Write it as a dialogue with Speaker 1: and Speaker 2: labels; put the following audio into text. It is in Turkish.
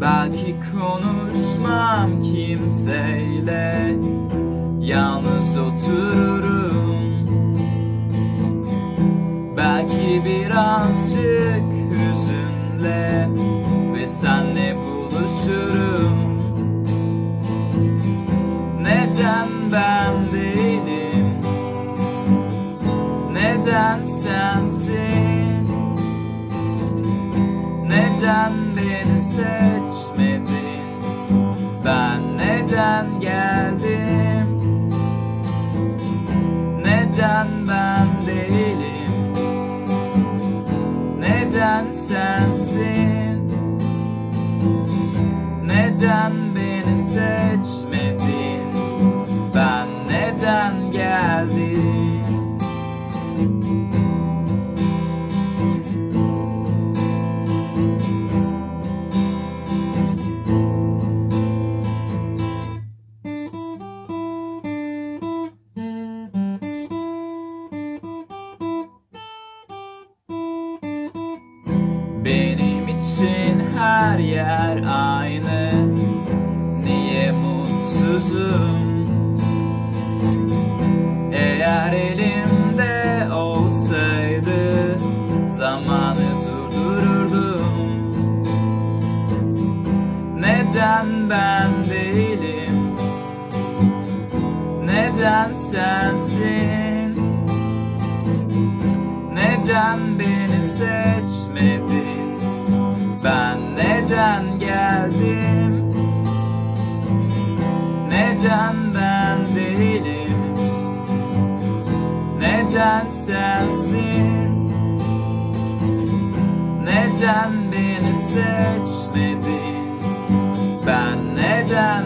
Speaker 1: Belki konuşmam kimseyle Yalnız otururum. Belki birazcık hüzünle Ve senle buluşurum. Neden ben değilim? Neden sensin? Neden beni seçmedin Ben neden geldim? Neden ben değilim? Neden sensin Benim için her yer aynı. Niye mutsuzum? Eğer elimde olsaydı Zamanı durdururdum. Neden ben değilim? Neden sensin? Neden beni neden geldim? Neden ben değilim? Neden sensin? Neden beni seçmedin? Ben neden